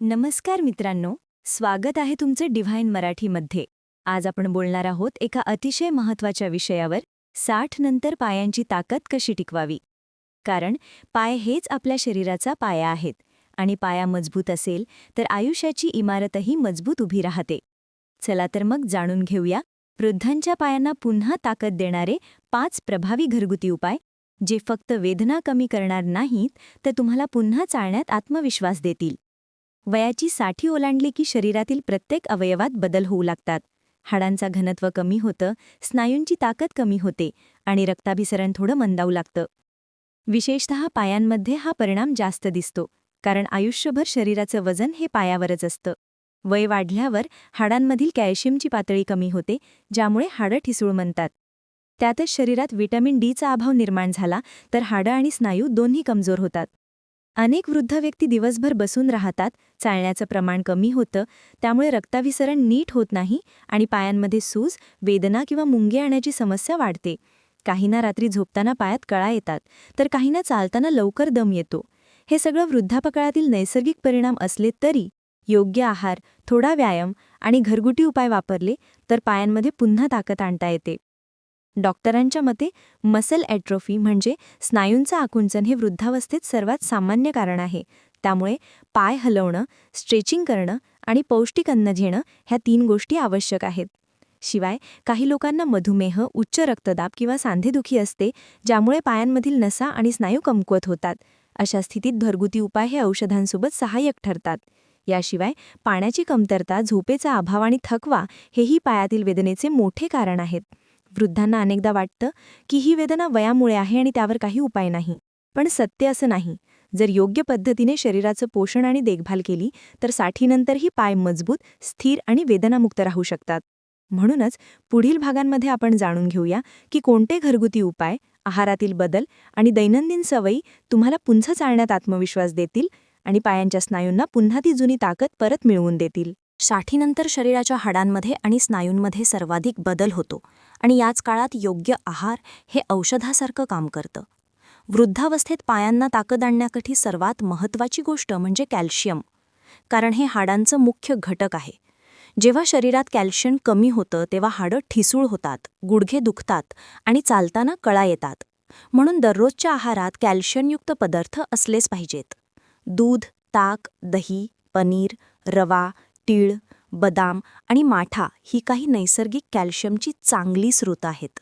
नमस्कार मित्रांनो स्वागत आहे तुमचे डिव्हाइन मराठीमध्ये आज आपण बोलणार आहोत एका अतिशय महत्त्वाच्या विषयावर साठ नंतर पायांची ताकद कशी टिकवावी? कारण पाय हेच आपल्या शरीराचा पाया आहेत आणि पाया मजबूत असेल तर आयुष्याची इमारतही मजबूत उभी राहते. चला तर मग जाणून घेऊया वृद्धांच्या पायांना पुन्हा ताकद देणारे पाच प्रभावी घरगुती उपाय जे फक्त वेदना कमी करणार नाहीत तर तुम्हाला पुन्हा चालण्यात आत्मविश्वास देतील. वयाची साठी ओलांडली की शरीरातील प्रत्येक अवयवात बदल होऊ लागतात. हाडांचा घनत्व कमी होतं स्नायूंची ताकद कमी होते आणि रक्ताभिसरण थोडं मंदावू लागतं. विशेषतः पायांमध्ये हा परिणाम जास्त दिसतो कारण आयुष्यभर शरीराचं वजन हे पायावरच असतं. वय वाढल्यावर हाडांमधील कॅल्शियमची पातळी कमी होते ज्यामुळे हाडं ठिसूळ म्हणतात. त्यातच शरीरात व्हिटॅमिन डीचा अभाव निर्माण झाला तर हाडं आणि स्नायू दोन्ही कमजोर होतात. अनेक वृद्ध व्यक्ती दिवसभर बसून राहतात चालण्याचं प्रमाण कमी होतं त्यामुळे रक्ताभिसरण नीट होत नाही आणि पायांमध्ये सूज वेदना किंवा मुंगे आणण्याची समस्या वाढते. काहींना रात्री झोपताना पायात कळा येतात तर काहींना चालताना लवकर दम येतो. हे सगळं वृद्धापकाळातील नैसर्गिक परिणाम असले तरी योग्य आहार थोडा व्यायाम आणि घरगुती उपाय वापरले तर पायांमध्ये पुन्हा ताकद आणता येते. डॉक्टरांच्या मते मसल ॲट्रोफी म्हणजे स्नायूंचं आकुंचन हे वृद्धावस्थेत सर्वात सामान्य कारण आहे त्यामुळे पाय हलवणं स्ट्रेचिंग करणं आणि पौष्टिक अन्न घेणं ह्या तीन गोष्टी आवश्यक आहेत. शिवाय काही लोकांना मधुमेह उच्च रक्तदाब किंवा सांधेदुखी असते ज्यामुळे पायांमधील नसा आणि स्नायू कमकुवत होतात. अशा स्थितीत घरगुती उपाय हे औषधांसोबत सहाय्यक ठरतात. याशिवाय पाण्याची कमतरता झोपेचा अभाव आणि थकवा हेही पायातील वेदनेचे मोठे कारण आहेत. वृद्धांना अनेकदा वाटतं की ही वेदना वयामुळे आहे आणि त्यावर काही उपाय नाही. पण सत्य असं नाही. जर योग्य पद्धतीने शरीराचं पोषण आणि देखभाल केली तर साठीनंतरही पाय मजबूत स्थिर आणि वेदनामुक्त राहू शकतात. म्हणूनच पुढील भागांमध्ये आपण जाणून घेऊया की कोणते घरगुती उपाय आहारातील बदल आणि दैनंदिन सवयी तुम्हाला पुन्हा चालण्यात आत्मविश्वास देतील आणि पायांच्या स्नायूंना पुन्हा ती जुनी ताकद परत मिळवून देतील. साठीनंतर शरीराच्या हाडांमध्ये आणि स्नायूंमध्ये सर्वाधिक बदल होतो आणि याच काळात योग्य आहार हे औषधासारखं काम करतं. वृद्धावस्थेत पायांना ताकद आणण्यासाठी सर्वात महत्त्वाची गोष्ट म्हणजे कॅल्शियम. कारण हे हाडांचं मुख्य घटक आहे. जेव्हा शरीरात कॅल्शियम कमी होतं तेव्हा हाडं ठिसूळ होतात गुडघे दुखतात आणि चालताना कळा येतात. म्हणून दररोजच्या आहारात कॅल्शियमयुक्त पदार्थ असलेच पाहिजेत. दूध ताक दही पनीर रवा तीळ बदाम आणि माठा ही काही नैसर्गिक कॅल्शियमची चांगली स्रोत आहेत.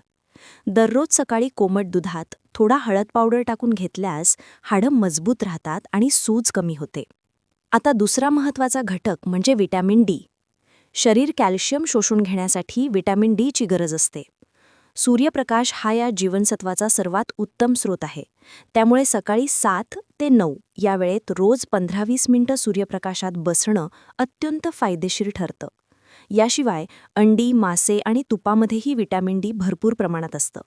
दररोज सकाळी कोमट दुधात थोडा हळद पावडर टाकून घेतल्यास हाडं मजबूत राहतात आणि सूज कमी होते. आता दुसरा महत्त्वाचा घटक म्हणजे विटॅमिन डी. शरीर कॅल्शियम शोषून घेण्यासाठी विटॅमिन डीची गरज असते. सूर्यप्रकाश हा या जीवनसत्वाचा सर्वात उत्तम स्रोत आहे. त्यामुळे सकाळी सात ते नऊ या वेळेत रोज पंधरा वीस मिनिटं सूर्यप्रकाशात बसणं अत्यंत फायदेशीर ठरतं. याशिवाय अंडी मासे आणि तुपामध्येही विटॅमिन डी भरपूर प्रमाणात असतं.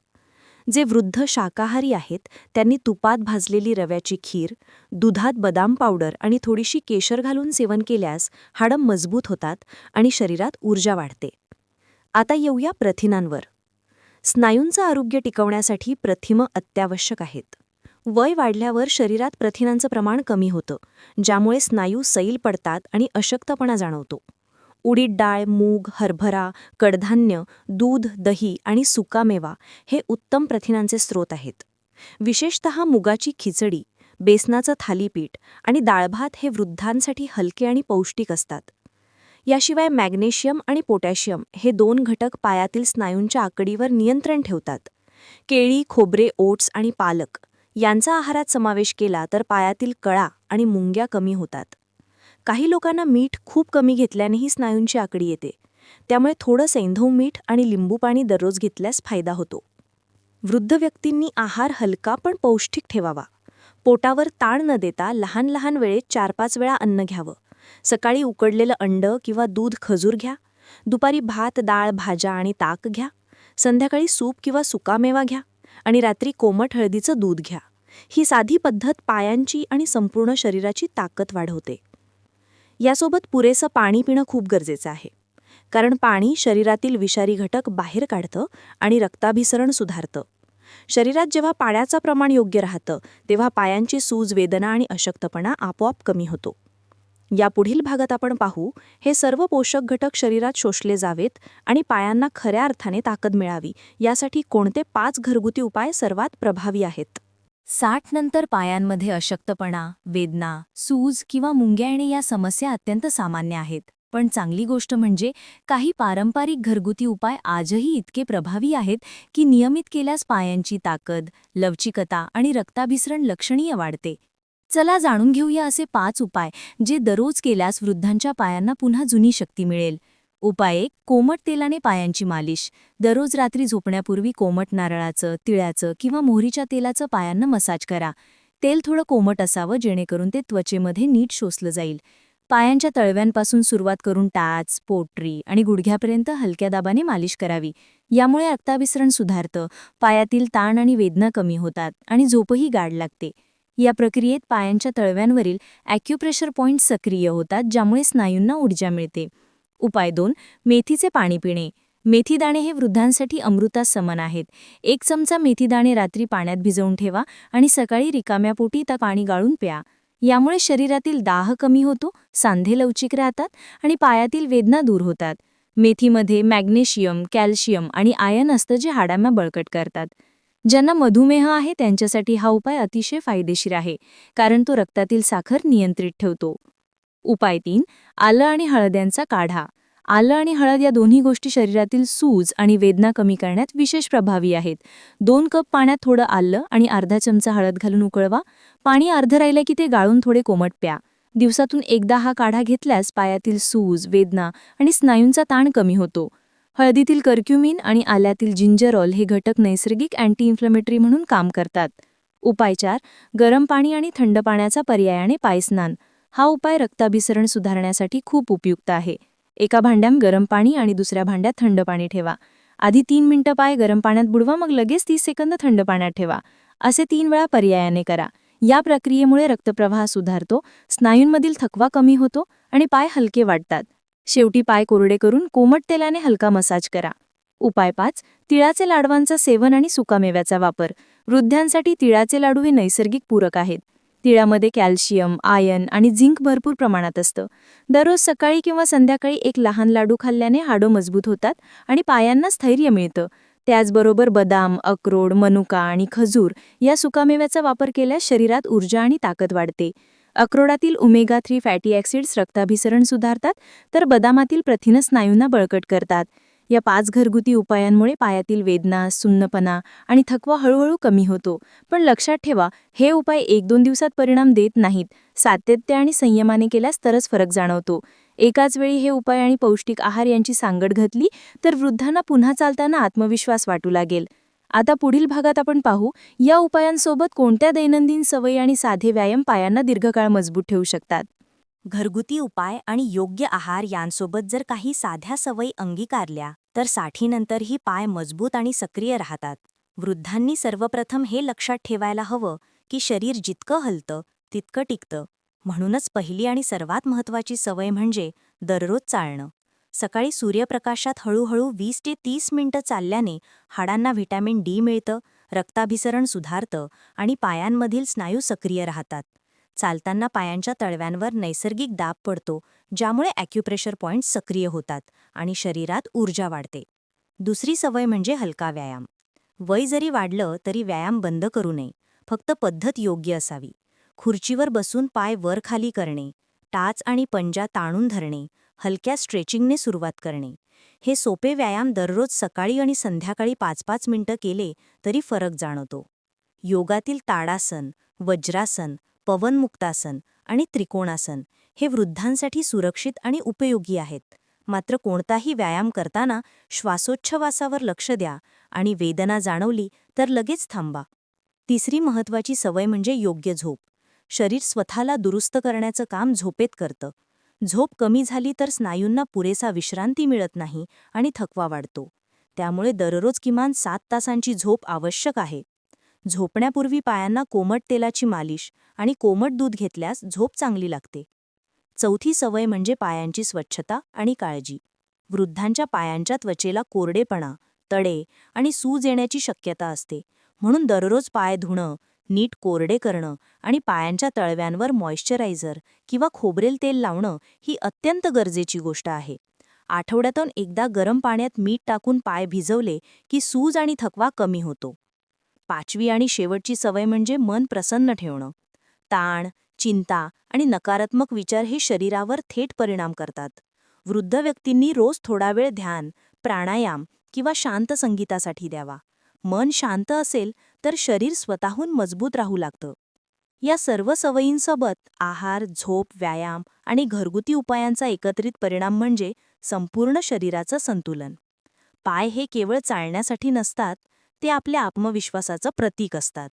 जे वृद्ध शाकाहारी आहेत त्यांनी तुपात भाजलेली रव्याची खीर दुधात बदाम पावडर आणि थोडीशी केशर घालून सेवन केल्यास हाडं मजबूत होतात आणि शरीरात ऊर्जा वाढते. आता येऊया प्रथिनांवर. स्नायूंचं आरोग्य टिकवण्यासाठी प्रथिमं अत्यावश्यक आहेत. वय वाढल्यावर शरीरात प्रथिनांचं प्रमाण कमी होतं ज्यामुळे स्नायू सैल पडतात आणि अशक्तपणा जाणवतो. उडीद डाळ मूग हरभरा कडधान्य दूध दही आणि सुकामेवा हे उत्तम प्रथिनांचे स्रोत आहेत. विशेषतः मुगाची खिचडी बेसनाचं थालीपीठ आणि डाळभात हे वृद्धांसाठी हलके आणि पौष्टिक असतात. याशिवाय मॅग्नेशियम आणि पोटॅशियम हे दोन घटक पायातील स्नायूंच्या आकडीवर नियंत्रण ठेवतात. केळी खोबरे ओट्स आणि पालक यांचा आहारात समावेश केला तर पायातील कळा आणि मुंग्या कमी होतात. काही लोकांना मीठ खूप कमी घेतल्यानेही स्नायूंची आकडी येते. त्यामुळे थोडं सैंधव मीठ आणि लिंबू पाणी दररोज घेतल्यास फायदा होतो. वृद्ध व्यक्तींनी आहार हलका पण पौष्टिक ठेवावा. पोटावर ताण न देता लहान लहान वेळेत चार पाच वेळा अन्न घ्यावं. सकाळी उकडलेलं अंड किंवा दूध खजूर घ्या. दुपारी भात डाळ भाज्या आणि ताक घ्या. संध्याकाळी सूप किंवा सुकामेवा घ्या आणि रात्री कोमट हळदीचं दूध घ्या. ही साधी पद्धत पायांची आणि संपूर्ण शरीराची ताकद वाढवते. यासोबत पुरेसं पाणी पिणं खूप गरजेचं आहे. कारण पाणी शरीरातील विषारी घटक बाहेर काढतं आणि रक्ताभिसरण सुधारतं. शरीरात जेव्हा पाण्याचं प्रमाण योग्य राहतं तेव्हा पायांची सूज वेदना आणि अशक्तपणा आपोआप कमी होतो. या पुढील भागात आपण पाहू हे सर्व पोषक घटक शरीरात शोषले जावेत आणि पायांना खऱ्या अर्थाने ताकद मिळावी यासाठी कोणते पाच घरगुती उपाय सर्वात प्रभावी आहेत? साठ नंतर पायांमध्ये अशक्तपणा वेदना सूज किंवा मुंग्या येणे या समस्या अत्यंत सामान्य आहेत. पण चांगली गोष्ट म्हणजे काही पारंपरिक घरगुती उपाय आजही इतके प्रभावी आहेत की नियमित केल्यास पायांची ताकद लवचिकता आणि रक्ताभिसरण लक्षणीय वाढते. चला जाणून घेऊया असे पाच उपाय जे दररोज केल्यास वृद्धांच्या पायांना पुन्हा जुनी शक्ती मिळेल. उपाय एक कोमट तेलाने पायांची मालिश. दररोज रात्री झोपण्यापूर्वी कोमट नारळाचं तिळाचं किंवा मोहरीच्या तेलाचं पायांना मसाज करा. तेल थोडं कोमट असावं जेणेकरून ते त्वचेमध्ये नीट शोषलं जाईल. पायांच्या तळव्यांपासून सुरुवात करून टाच पोटरी आणि गुडघ्यापर्यंत हलक्या दाबाने मालिश करावी. यामुळे रक्ताभिसरण सुधारतं पायातील ताण आणि वेदना कमी होतात आणि झोपही गाढ लागते. या प्रक्रियेत पायांच्या तळव्यांवरील ॲक्युप्रेशर पॉईंट सक्रिय होतात ज्यामुळे स्नायूंना ऊर्जा मिळते. उपाय दोन मेथीचे पाणी पिणे. मेथीदाणे हे वृद्धांसाठी अमृतास समान आहेत. एक चमचा मेथीदाणे रात्री पाण्यात भिजवून ठेवा आणि सकाळी रिकाम्या पोटी त्या पाणी गाळून प्या. यामुळे शरीरातील दाह कमी होतो सांधे लवचिक राहतात आणि पायातील वेदना दूर होतात. मेथीमध्ये मॅग्नेशियम कॅल्शियम आणि आयन असतं जे हाडांना बळकट करतात. ज्यांना मधुमेह आहे त्यांच्यासाठी हा उपाय अतिशय फायदेशीर आहे कारण तो रक्तातील साखर नियंत्रित ठेवतो. उपाय तीन आलं आणि हळद्यांचा काढा. आलं आणि हळद या दोन्ही गोष्टी शरीरातील सूज आणि वेदना कमी करण्यात विशेष प्रभावी आहेत. दोन कप पाण्यात थोडं आलं आणि अर्धा चमचा हळद घालून उकळवा. पाणी अर्ध राहिलं की ते गाळून थोडे कोमट प्या. दिवसातून एकदा हा काढा घेतल्यास पायातील सूज वेदना आणि स्नायूंचा ताण कमी होतो. हळदीतील कर्क्युमिन आणि आल्यातील जिंजरॉल हे घटक नैसर्गिक अँटी इन्फ्लमेटरी म्हणून काम करतात. उपायचार गरम पाणी आणि थंड पाण्याचा पर्यायाने पायस्नान. हा उपाय रक्ताभिसरण सुधारण्यासाठी खूप उपयुक्त आहे. एका भांड्यात गरम पाणी आणि दुसऱ्या भांड्यात थंड पाणी ठेवा. आधी तीन मिनिटं पाय गरम पाण्यात बुडवा मग लगेच तीस सेकंद थंड पाण्यात ठेवा. असे तीन वेळा पर्यायाने करा. या प्रक्रियेमुळे रक्तप्रवाह सुधारतो स्नायूंमधील थकवा कमी होतो आणि पाय हलके वाटतात. शेवटी पाय कोरडे करून कोमट तेलाने हलका मसाज करा. उपाय पाच तिळाचे लाडवांचं सेवन आणि सुकामेव्याचा वापर. वृद्धांसाठी तिळाचे लाडू हे नैसर्गिक पूरक आहेत. तिळामध्ये कॅल्शियम आयन आणि झिंक भरपूर प्रमाणात असतं. दररोज सकाळी किंवा संध्याकाळी एक लहान लाडू खाल्ल्याने हाडं मजबूत होतात आणि पायांना स्थैर्य मिळतं. त्याचबरोबर बदाम अक्रोड मनुका आणि खजूर या सुकामेव्याचा वापर केल्यास शरीरात ऊर्जा आणि ताकद वाढते. अक्रोडातील ओमेगा थ्री फॅटी ॲसिड्स रक्ताभिसरण सुधारतात तर बदामातील प्रथिन स्नायूंना बळकट करतात. या पाच घरगुती उपायांमुळे पायातील वेदना सुन्नपणा आणि थकवा हळूहळू कमी होतो. पण लक्षात ठेवा हे उपाय एक दोन दिवसात परिणाम देत नाहीत. सातत्य आणि संयमाने केल्यास तरच फरक जाणवतो. एकाच वेळी हे उपाय आणि पौष्टिक आहार यांची सांगड घातली तर वृद्धांना पुन्हा चालताना आत्मविश्वास वाटू लागेल. आता पुढील भागात आपण पाहू या उपायांसोबत कोणत्या दैनंदिन सवयी आणि साधे व्यायाम पायांना दीर्घकाळ मजबूत ठेवू शकतात? घरगुती उपाय आणि योग्य आहार यांसोबत जर काही साध्या सवयी अंगीकारल्या तर साठीनंतरही पाय मजबूत आणि सक्रिय राहतात. वृद्धांनी सर्वप्रथम हे लक्षात ठेवायला हवं की शरीर जितकं हलतं तितकं टिकतं. म्हणूनच पहिली आणि सर्वात महत्त्वाची सवय म्हणजे दररोज चालणं. सकाळी सूर्यप्रकाशात हळूहळू वीस ते तीस मिनिटं चालल्याने हाडांना व्हिटॅमिन डी मिळतं रक्ताभिसरण सुधारतं आणि पायांमधील स्नायू सक्रिय राहतात. चालताना पायांच्या तळव्यांवर नैसर्गिक दाब पडतो ज्यामुळे ॲक्युप्रेशर पॉइंट्स सक्रिय होतात आणि शरीरात ऊर्जा वाढते. दुसरी सवय म्हणजे हलका व्यायाम. वय जरी वाढलं तरी व्यायाम बंद करू नये फक्त पद्धत योग्य असावी. खुर्चीवर बसून पाय वर खाली करणे टाच आणि पंजा ताणून धरणे हलक्या स्ट्रेचिंगने सुरुवात करणे. हे सोपे व्यायाम दररोज सकाळी आणि संध्याकाळी पाच पाच मिनिटं केले तरी फरक जाणवतो. योगातील ताडासन वज्रासन पवनमुक्तासन आणि त्रिकोणासन हे वृद्धांसाठी सुरक्षित आणि उपयोगी आहेत. मात्र कोणताही व्यायाम करताना श्वासोच्छवासावर लक्ष द्या आणि वेदना जाणवली तर लगेच थांबा. तिसरी महत्वाची सवय म्हणजे योग्य झोप. शरीर स्वतःला दुरुस्त करण्याचं काम झोपेत करतं. झोप कमी झाली तर स्नायूंना पुरेसा विश्रांती मिळत नाही आणि थकवा वाढतो. त्यामुळे दररोज किमान सात तासांची झोप आवश्यक आहे. झोपण्यापूर्वी पायांना कोमट तेलाची मालिश आणि कोमट दूध घेतल्यास झोप चांगली लागते. चौथी सवय म्हणजे पायांची स्वच्छता आणि काळजी. वृद्धांच्या पायांच्या त्वचेला कोरडेपणा तडे आणि सूज येण्याची शक्यता असते. म्हणून दररोज पाय धुणं नीट कोरडे करणं आणि पायांच्या तळव्यांवर मॉइश्चरायझर किंवा खोबरेल तेल लावणं ही अत्यंत गरजेची गोष्ट आहे. आठवड्यातून एकदा गरम पाण्यात मीठ टाकून पाय भिजवले की सूज आणि थकवा कमी होतो. पाचवी आणि शेवटची सवय म्हणजे मन प्रसन्न ठेवणं. ताण चिंता आणि नकारात्मक विचार हे शरीरावर थेट परिणाम करतात. वृद्ध व्यक्तींनी रोज थोडा वेळ ध्यान प्राणायाम किंवा शांत संगीतासाठी द्यावा. मन शांत असेल तर शरीर स्वतःहून मजबूत राहू लागतं. या सर्व सवयींसोबत आहार झोप व्यायाम आणि घरगुती उपायांचा एकत्रित परिणाम म्हणजे संपूर्ण शरीराचं संतुलन. पाय हे केवळ चालण्यासाठी नसतात ते आपल्या आत्मविश्वासाचं प्रतीक असतात.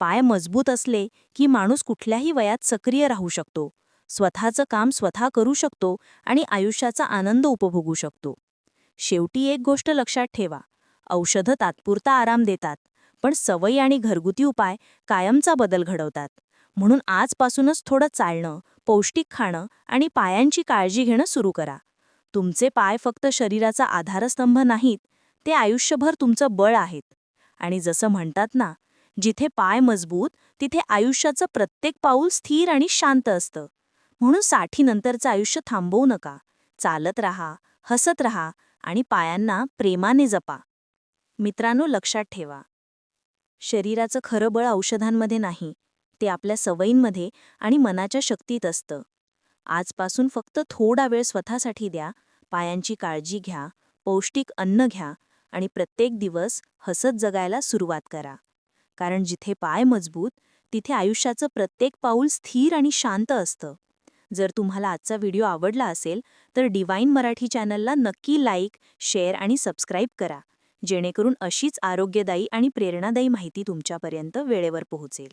पाय मजबूत असले की माणूस कुठल्याही वयात सक्रिय राहू शकतो. स्वतःचं काम स्वतः करू शकतो आणि आयुष्याचा आनंद उपभोगू शकतो. शेवटी एक गोष्ट लक्षात ठेवा. औषधं तात्पुरता आराम देतात पण सवयी आणि घरगुती उपाय कायमचा बदल घडवतात. म्हणून आजपासूनच थोडं चालणं पौष्टिक खाणं आणि पायांची काळजी घेणं सुरू करा. तुमचे पाय फक्त शरीराचा आधारस्तंभ नाहीत ते आयुष्यभर तुमचं बळ आहेत. आणि जसं म्हणतात ना जिथे पाय मजबूत तिथे आयुष्याचं प्रत्येक पाऊल स्थिर आणि शांत असतं. म्हणून साठीनंतरचं आयुष्य थांबवू नका. चालत राहा हसत राहा आणि पायांना प्रेमाने जपा. मित्रांनो लक्षात ठेवा. शरीराचं खरं बळ औषधांमध्ये नाही. ते आपल्या सवयींमध्ये आणि मनाच्या शक्तीत असतं. आजपासून फक्त थोडा वेळ स्वतःसाठी द्या. पायांची काळजी घ्या. पौष्टिक अन्न घ्या. आणि प्रत्येक दिवस हसत जगायला सुरुवात करा. कारण जिथे पाय मजबूत तिथे आयुष्याचं प्रत्येक पाऊल स्थिर आणि शांत असतं. जर तुम्हाला आजचा व्हिडिओ आवडला असेल तर डिवाईन मराठी चॅनलला नक्की लाईक शेअर आणि सबस्क्राईब करा. जेणेकरून अशीच आरोग्यदायी आणि प्रेरणादायी माहिती तुमच्यापर्यंत वेळेवर पोहोचेल.